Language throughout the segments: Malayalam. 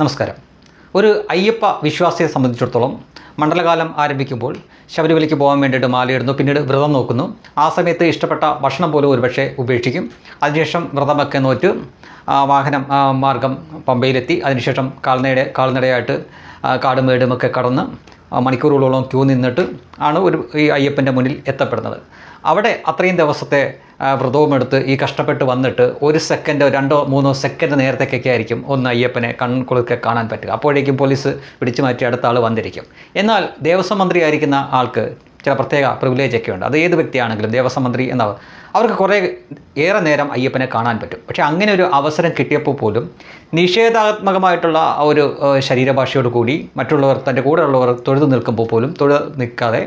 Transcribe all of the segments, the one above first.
നമസ്കാരം. ഒരു അയ്യപ്പ വിശ്വാസിയെ സംബന്ധിച്ചിടത്തോളം മണ്ഡലകാലം ആരംഭിക്കുമ്പോൾ ശബരിമലയ്ക്ക് പോകാൻ വേണ്ടിയിട്ട് മാലയിടുന്നു പിന്നീട് വ്രതം നോക്കുന്നു. ആ സമയത്ത് ഇഷ്ടപ്പെട്ട ഭക്ഷണം പോലും ഒരുപക്ഷെ ഉപേക്ഷിക്കും. അതിനുശേഷം വ്രതമൊക്കെ നോറ്റ് വാഹനം മാർഗം പമ്പയിലെത്തി. അതിനുശേഷം കാൽനട കാൽനടയായിട്ട് കാടും മേടുമൊക്കെ കടന്ന് മണിക്കൂറുകളോളം ക്യൂ നിന്നിട്ട് ആണ് ഒരു ഈ അയ്യപ്പന്റെ മുന്നിൽ എത്തപ്പെടുന്നത്. അവിടെ അത്രയും ദിവസത്തെ വ്രതവുമെടുത്ത് ഈ കഷ്ടപ്പെട്ട് വന്നിട്ട് ഒരു സെക്കൻഡോ രണ്ടോ മൂന്നോ സെക്കൻഡ് നേരത്തേക്കൊക്കെ ആയിരിക്കും ഒന്ന് അയ്യപ്പനെ കൺകുളുക്കെ കാണാൻ പറ്റുക. അപ്പോഴേക്കും പോലീസ് പിടിച്ചു മാറ്റി അടുത്ത ആൾ വന്നിരിക്കും. എന്നാൽ ദേവസ്വം മന്ത്രിയായിരിക്കുന്ന ആൾക്ക് ചില പ്രത്യേക പ്രിവിലേജ് ഒക്കെ ഉണ്ട്. അത് ഏത് വ്യക്തിയാണെങ്കിലും ദേവസ്വം മന്ത്രി എന്നവർ അവർക്ക് കുറേ ഏറെ നേരം അയ്യപ്പനെ കാണാൻ പറ്റും. പക്ഷേ അങ്ങനെ ഒരു അവസരം കിട്ടിയപ്പോൾ പോലും നിഷേധാത്മകമായിട്ടുള്ള ആ ഒരു ശരീരഭാഷയോട് കൂടി മറ്റുള്ളവർ തന്റെ കൂടെയുള്ളവർ തൊഴുതു നിൽക്കുമ്പോൾ പോലും തൊഴു നിൽക്കാതെ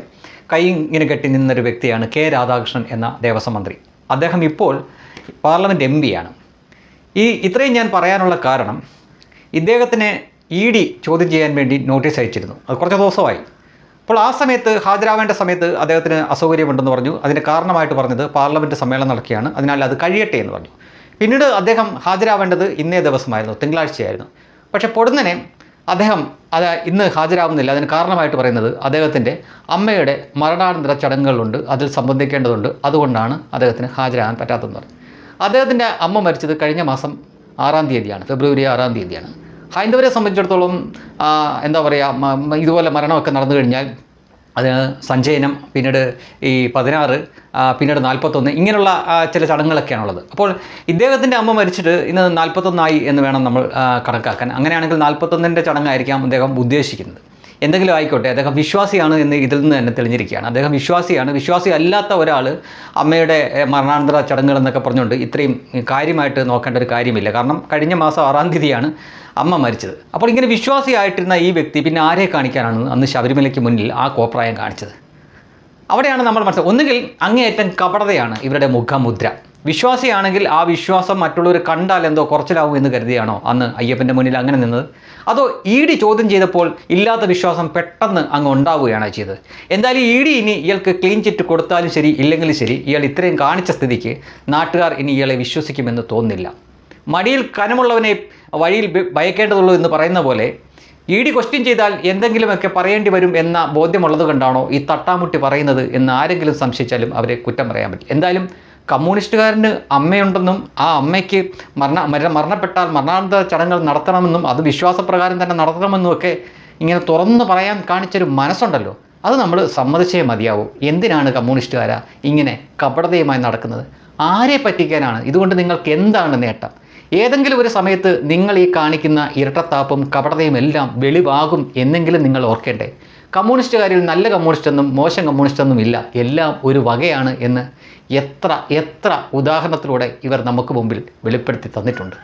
കൈ ഇങ്ങനെ കെട്ടി നിന്നൊരു വ്യക്തിയാണ് കെ രാധാകൃഷ്ണൻ എന്ന ദേവസ്വം മന്ത്രി. അദ്ദേഹം ഇപ്പോൾ പാർലമെന്റ് എം പിയാണ് ഈ ഇത്രയും ഞാൻ പറയാനുള്ള കാരണം ഇദ്ദേഹത്തിനെ ഇ ഡി ചോദ്യം ചെയ്യാൻ വേണ്ടി നോട്ടീസ് അയച്ചിരുന്നു. അത് കുറച്ച് ദിവസമായി. അപ്പോൾ ആ സമയത്ത് ഹാജരാവേണ്ട സമയത്ത് അദ്ദേഹത്തിന് അസൗകര്യമുണ്ടെന്ന് പറഞ്ഞു. അതിന് കാരണമായിട്ട് പറഞ്ഞത് പാർലമെന്റ് സമ്മേളനം നടക്കുകയാണ്. അതിനാൽ അത് കഴിയട്ടെ എന്ന് പറഞ്ഞു. പിന്നീട് അദ്ദേഹം ഹാജരാവേണ്ടത് ഇന്നേ ദിവസമായിരുന്നു തിങ്കളാഴ്ചയായിരുന്നു. പക്ഷേ പൊടുന്നനെ അദ്ദേഹം അത് ഇന്ന് ഹാജരാകുന്നില്ല അതിന് കാരണമായിട്ട് പറയുന്നത് അദ്ദേഹത്തിന്റെ അമ്മയുടെ മരണാനന്തര ചടങ്ങുകളുണ്ട് അതിൽ സംബന്ധിക്കേണ്ടതുണ്ട്. അതുകൊണ്ടാണ് അദ്ദേഹത്തിന് ഹാജരാകാൻ പറ്റാത്തതെന്ന് പറഞ്ഞു അദ്ദേഹത്തിന്റെ അമ്മ മരിച്ചത് കഴിഞ്ഞ മാസം ആറാം തീയതിയാണ് ഫെബ്രുവരി ആറാം തീയതിയാണ്. ഹൈന്ദവരെ സംബന്ധിച്ചിടത്തോളം എന്താ പറയുക ഇതുപോലെ മരണമൊക്കെ നടന്നു കഴിഞ്ഞാൽ അതിന് സഞ്ചയനം പിന്നീട് ഈ പതിനാറ് പിന്നീട് നാൽപ്പത്തൊന്ന് ഇങ്ങനെയുള്ള ചില ചടങ്ങുകളൊക്കെയാണുള്ളത്. അപ്പോൾ ഇദ്ദേഹത്തിന്റെ അമ്മ മരിച്ചിട്ട് ഇന്ന് നാൽപ്പത്തൊന്നായി എന്ന് വേണം നമ്മൾ കണക്കാക്കാൻ. അങ്ങനെയാണെങ്കിൽ നാൽപ്പത്തൊന്നിന്റെ ചടങ്ങായിരിക്കാം അദ്ദേഹം ഉദ്ദേശിക്കുന്നത്. എന്തെങ്കിലും ആയിക്കോട്ടെ അദ്ദേഹം വിശ്വാസിയാണ് എന്ന് ഇതിൽ നിന്ന് തന്നെ തെളിഞ്ഞിരിക്കുകയാണ്. അദ്ദേഹം വിശ്വാസിയാണ്. വിശ്വാസി അല്ലാത്ത ഒരാൾ അമ്മയുടെ മരണാനന്തര ചടങ്ങുകൾ എന്നൊക്കെ പറഞ്ഞുകൊണ്ട് ഇത്രയും കാര്യമായിട്ട് നോക്കേണ്ട ഒരു കാര്യമില്ല. കാരണം കഴിഞ്ഞ മാസം ആറാം തീയതിയാണ് അമ്മ മരിച്ചത്. അപ്പോൾ ഇങ്ങനെ വിശ്വാസിയായിട്ടിരുന്ന ഈ വ്യക്തി പിന്നെ ആരെ കാണിക്കാനാണ് അന്ന് ശബരിമലയ്ക്ക് മുന്നിൽ ആ കോപ്രായം കാണിച്ചത്? അവിടെയാണ് നമ്മൾ മനസ്സിലാക്കുന്നത് ഒന്നുകിൽ അങ്ങേയറ്റം കപടതയാണ് ഇവരുടെ മുഖമുദ്ര. വിശ്വാസിയാണെങ്കിൽ ആ വിശ്വാസം മറ്റുള്ളവർ കണ്ടാൽ എന്തോ കുറച്ചിലാവും എന്ന് കരുതിയാണോ അന്ന് അയ്യപ്പന്റെ മുന്നിൽ അങ്ങനെ നിന്നത്? അതോ ഇ ഡി ചോദ്യം ചെയ്തപ്പോൾ ഇല്ലാത്ത വിശ്വാസം പെട്ടെന്ന് അങ്ങ് ഉണ്ടാവുകയാണ് ചെയ്തത്? എന്തായാലും ഇ ഡി ഇനി ഇയാൾക്ക് ക്ലീൻ ചിറ്റ് കൊടുത്താലും ശരി ഇല്ലെങ്കിലും ശരി ഇയാൾ ഇത്രയും കാണിച്ച സ്ഥിതിക്ക് നാട്ടുകാർ ഇനി ഇയാളെ വിശ്വസിക്കുമെന്ന് തോന്നുന്നില്ല. മടിയിൽ കനമുള്ളവനെ വഴിയിൽ ഭയക്കേണ്ടതുള്ളൂ എന്ന് പറയുന്ന പോലെ ഇ ഡി ക്വസ്റ്റ്യൻ ചെയ്താൽ എന്തെങ്കിലുമൊക്കെ പറയേണ്ടി വരും എന്ന ബോധ്യമുള്ളത് കൊണ്ടാണോ ഈ തട്ടാമുട്ടി പറയുന്നത് എന്ന് ആരെങ്കിലും സംശയിച്ചാലും അവരെ കുറ്റം പറയാൻ പറ്റും. എന്തായാലും കമ്മ്യൂണിസ്റ്റുകാരന് അമ്മയുണ്ടെന്നും ആ അമ്മയ്ക്ക് മരണ മര മരണപ്പെട്ടാൽ മരണാനന്തര ചടങ്ങുകൾ നടത്തണമെന്നും അത് വിശ്വാസപ്രകാരം തന്നെ നടത്തണമെന്നും ഒക്കെ ഇങ്ങനെ തുറന്നു പറയാൻ കാണിച്ചൊരു മനസ്സുണ്ടല്ലോ. അത് നമ്മൾ സമ്മതിച്ചേ മതിയാവൂ. എന്തിനാണ് കമ്മ്യൂണിസ്റ്റുകാരാ ഇങ്ങനെ കപടതയുമായി നടക്കുന്നത്? ആരെ പറ്റിക്കാനാണ്? ഇതുകൊണ്ട് നിങ്ങൾക്ക് എന്താണ് നേട്ടം? ഏതെങ്കിലും ഒരു സമയത്ത് നിങ്ങൾ ഈ കാണിക്കുന്ന ഇരട്ടത്താപ്പും കപടതയും എല്ലാം വെളിവാകും എന്നെങ്കിലും നിങ്ങൾ ഓർക്കേണ്ടേ. കമ്മ്യൂണിസ്റ്റുകാരിൽ നല്ല കമ്മ്യൂണിസ്റ്റ് എന്നും മോശം കമ്മ്യൂണിസ്റ്റ് എന്നും ഇല്ല. എല്ലാം ഒരു വകയാണ് എന്ന് എത്ര എത്ര ഉദാഹരണത്തിലൂടെ ഇവർ നമുക്ക് മുമ്പിൽ വെളിപ്പെടുത്തി തന്നിട്ടുണ്ട്.